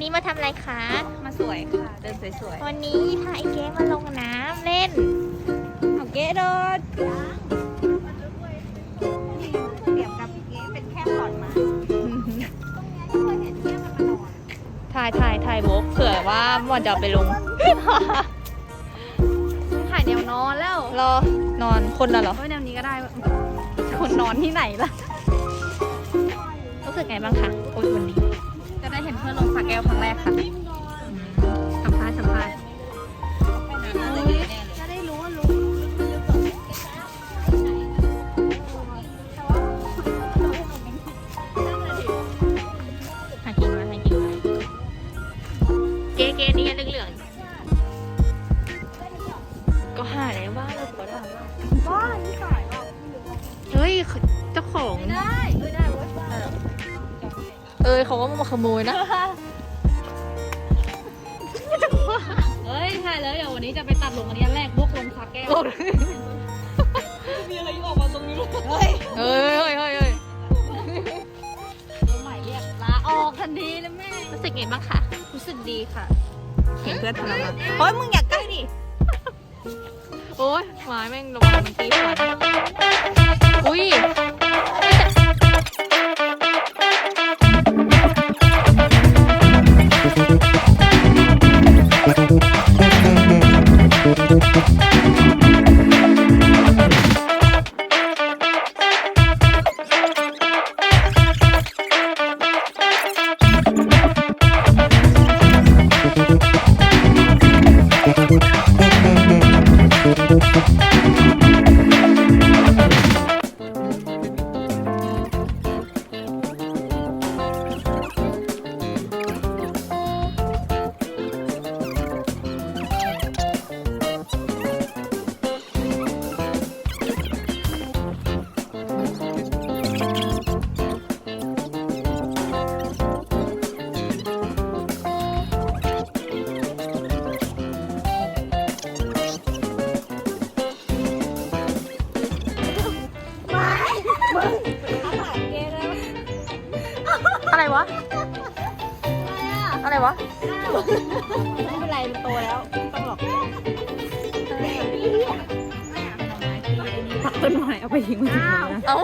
วันนี้มาทำอะไรคะ มาสวยค่ะ เดินสวยวันนี้พาไอ้เก๊มาลงน้ำเล่นๆเอาเก๊โดดเปรียบกับเก๊เป็นแค่ขอนไม้ตรงเนี้ยที่เคยเห็นเก๊มันมานอนถ่ายถ่ายถ่ายโบกเผื่อว่าหมอนจะเอาไปลง ถ่ายแนวนอนแล้วรอนอนคนน่ะเหรอ เฮ้ยแนวนี้ก็ได้วะคนนอนที่ไหนล่ะ รู้สึกไงบ้างคะโอ้ยวันนี้ จะได้เห็นเพื่อนลงสระแก้วครั้งแรกค่ะสัมภาษณ์สัมภาษณ์จะได้รู้ว่ารู้หากินมาหากินมาเก๊เก๊นี่เหลืองๆก็หาแล้วว่าเราก็ได้บ้านี่ขายเปล่าเฮ้ยเจ้าของ เออเขาว่ามาขโมยนะ เฮ้ยถ่ายแล้วเดี๋ยววันนี้จะไปตัดลงอันนี้อันแรกบวกลงสระแก้วมีอะไรออกมาตรงนี้เฮ้ยเฮ้ยเฮ้ยเฮ้ยเฮ้ยตัวใหม่เรียกลาออกทันทีนะแม่ รู้สึกไงบ้างคะ รู้สึกดีค่ะ เห็นเพื่อนทรมานเฮ้ยมึงอยากใกล้ดิ โอ้ยหมาแม่งลงมันตีฝันอุ้ อะ วะ อะไรวะ ไม่เป็นไรโตแล้วต้องหรอกตัดต้นไม้เอาไปทิ้งไว้ตรงนั้นนะ เอ้า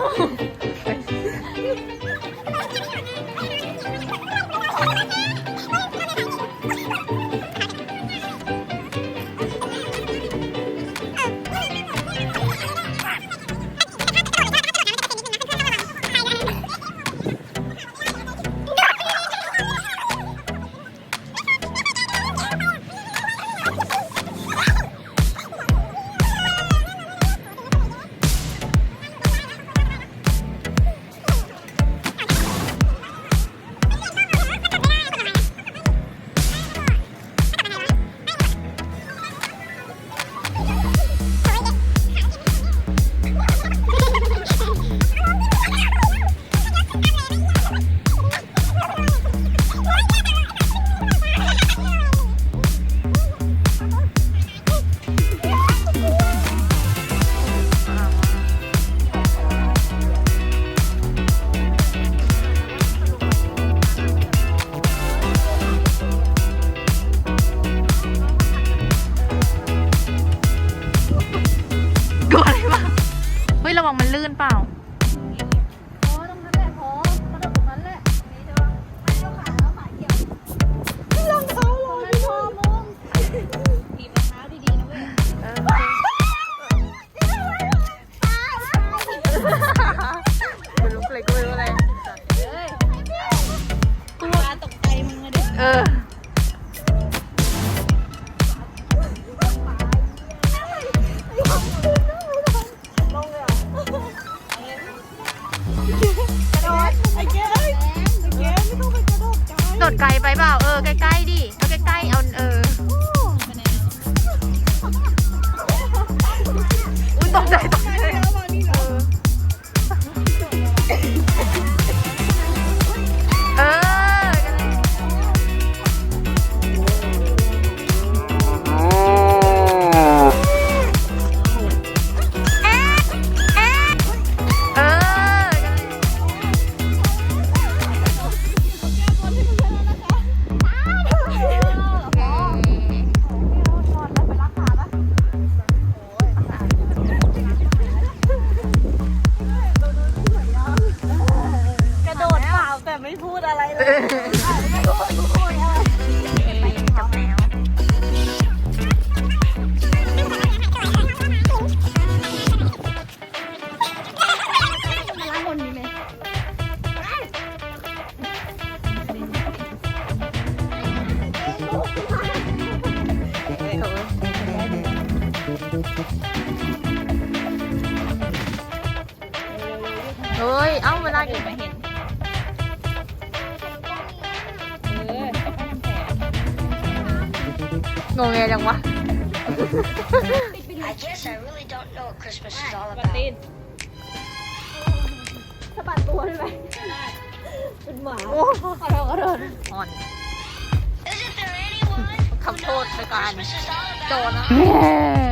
ลื่นเปล่า ดไกลไปเปล่าเอ ไม่รู้คนรู้คนอะไรไปจบแล้วล้างบนนี้ไหมเฮ้ย เอ้าเวลาอยู่มาเห็น งงเงจังวะ I guess I really don't know what Christmas is all ปา about. ตินสะบัดตัวได้ไหมเป็นหมาโอ้ขอโทษขอโทษ อ่อน Isn't there anyone ขอโทษไปก่อน Christmas is all โจ about? นะ